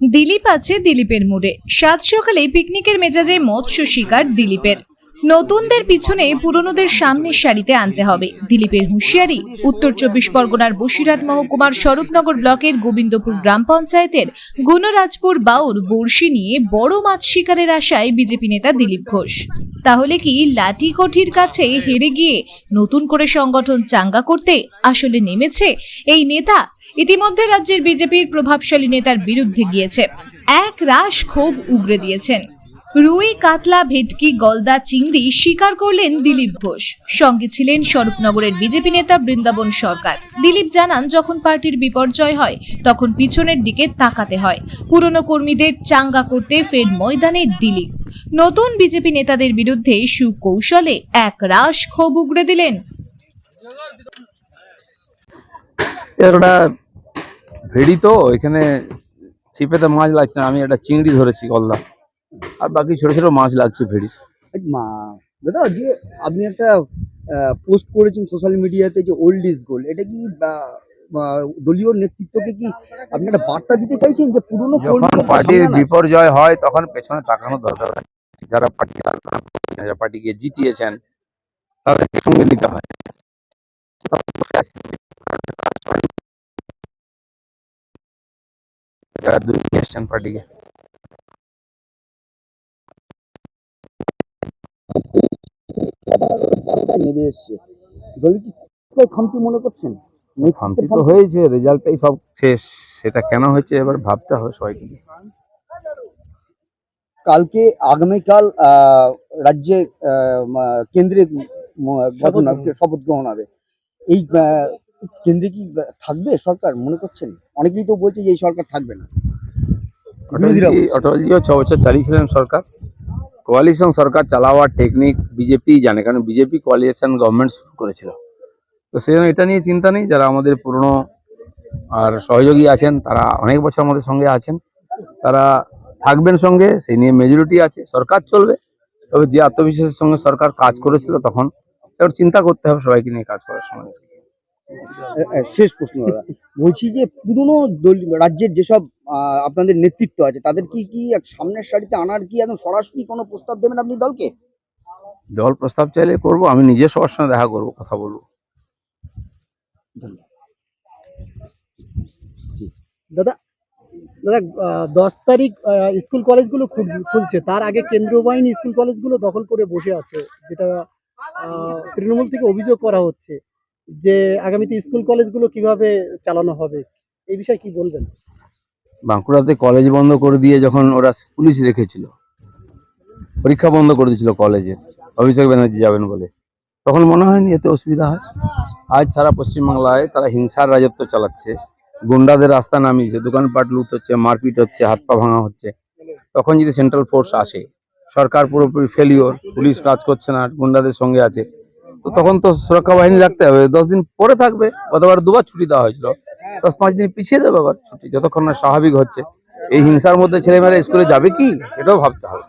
দিলীপ আছে দিলীপের মুডে। সাত সকালে পিকনিকের মেজাজে মৎস্য শিকার দিলীপের। নতুনদের পিছনে পুরনোদের সামনের সারিতে আনতে হবে। দিলীপের হুঁশিয়ারি, উত্তর চব্বিশ পরগনার বসিরহাট মহকুমার স্বরূপনগর ব্লকের গোবিন্দপুর গ্রাম পঞ্চায়েতের গুণরাজপুর বাউর বড়শি নিয়ে বড় মাছ শিকারের আশায় বিজেপি নেতা দিলীপ ঘোষ। তাহলে কি লাঠি কঠির কাছে হেরে গিয়ে নতুন করে সংগঠন চাঙ্গা করতে আসলে নেমেছে এই নেতা ইতিমধ্যে রাজ্যের বিজেপির প্রভাবশালী নেতার বিরুদ্ধে গিয়েছে। এক রাশ ক্ষোভ উগরে দিয়েছেন। রুই, কাতলা, ভেটকি, গলদা, চিংড়ি স্বীকার করলেন দিলীপ ঘোষ। সঙ্গে ছিলেন স্বরূপনগরের বিজেপি নেতা বৃন্দাবন সরকার। দিলীপ জানান, যখন পার্টির বিপর্যয় হয়, তখন পিছনের দিকে তাকাতে হয়। পুরনো কর্মীদের চাঙ্গা করতে ফের ময়দানে দিলীপ। নতুন বিজেপি নেতাদের বিরুদ্ধে সুকৌশলে এক রাশ ক্ষোভ উগরে দিলেন। ভেড়ি তো এখানে ছিপেতে মাছ লাগছে না আমি একটা চিংড়ি ধরেছি গলদা আর বাকি ছোট ছোট মাছ লাগছে ভেড়ি। মা দাদা যে আপনি একটা পোস্ট করেছেন সোশ্যাল মিডিয়াতে যে ওল্ড ইজ গোল্ড এটা কি দলীয় নেতৃত্বকে কি আপনি একটা বার্তা দিতে চাইছেন যে পুরনো যখন পার্টির বিপর্যয় হয় তখন পেছনে তাকানো দরকার। যারা পার্টি যারা পার্টিকে জিতিয়েছেন তাদেরকে সঙ্গে নিতে হয়। যারা দূরে নিয়ে এসছেন পার্টিকে। নেমে এসছে। দলীয় কি খামতি মনে করছেন? শান্তি তো হয়েছে রেজাল্টটাই সব শেষ। সেটা কেন হয়েছে এবার ভাবতে হবে সবাইকে কালকে আগামীকাল আহ, রাজ্যে কেন্দ্রে ম- শপথ গ্রহণ হবে। এই আহ, কেন্দ্রে কি থাকবে সরকার মনে করছেন? অনেকেই তো বলছে যে এই সরকার থাকবে না। অটলজিও ছ বছর চালিয়েছিলেন সরকার। কোয়ালিশন সরকার চালাওয়ার টেকনিক বিজেপি জানে কারণ বিজেপি কোয়ালিশন গভর্নমেন্ট শুরু করেছিল। তো সেই জন্য এটা নিয়ে চিন্তা নেই যারা আমাদের পুরনো আর সহযোগী আছেন তারা অনেক বছর আমাদের সঙ্গে আছেন। তারা থাকবেন সঙ্গে সেই নিয়ে মেজরিটি আছে। সরকার চলবে তবে যে আত্মবিশ্বাসের সঙ্গে সরকার কাজ করেছিল তখন এবার চিন্তা করতে হবে সবাইকে নিয়ে কাজ করার সময়। শেষ প্রশ্ন দাদা। বলছি যে পুরনো দল- রাজ্যের যেসব আপনাদের নেতৃত্ব আছে। তাদের কি কি এক সামনের সারিতে আনার কি একদম সরাসরি কোনো প্রস্তাব দেবেন আপনি দলকে? দল প্রস্তাব চাইলে করব আমি নিজে সবার সঙ্গে দেখা করব কথা বলব। দাদা দাদা দশ তারিখ স্কুল কলেজগুলো খুলছে। তার আগে কেন্দ্রীয় বাহিনী স্কুল কলেজগুলো দখল করে বসে আছে যেটা তৃণমূল থেকে অভিযোগ করা হচ্ছে যে আগামীতে স্কুল কলেজগুলো কীভাবে চালানো হবে এই বিষয়ে কি বলবেন? বাঁকুড়াতে কলেজ বন্ধ করে দিয়ে যখন ওরা পুলিশ রেখেছিল, পরীক্ষা বন্ধ করে দিয়েছিল কলেজের অভিষেক ব্যানার্জি যাবেন বলে, তখন মনে হয়নি এতে অসুবিধা হয়? আজ সারা পশ্চিমবাংলায় তারা হিংসার রাজত্ব চালাচ্ছে, গুন্ডাদের রাস্তা নামিয়েছে, দোকানপাট লুট হচ্ছে, মারপিট হচ্ছে, হাত পা ভাঙা হচ্ছে। তখন যদি সেন্ট্রাল ফোর্স আসে, সরকার পুরোপুরি ফেলিওর পুলিশ কাজ করছে না, গুন্ডাদের সঙ্গে আছে, তো তখন তো সুরক্ষা বাহিনী রাখতে হবে, দশ দিন পরে থাকবে, গতবার দুবার ছুটি দেওয়া হয়েছিল। দশ পাঁচ দিন পিছিয়ে দেবে আবার ছুটি, যতক্ষণ না স্বাভাবিক হচ্ছে। এই হিংসার মধ্যে ছেলেমেয়েরা স্কুলে যাবে কি? এটাও ভাবতে হবে।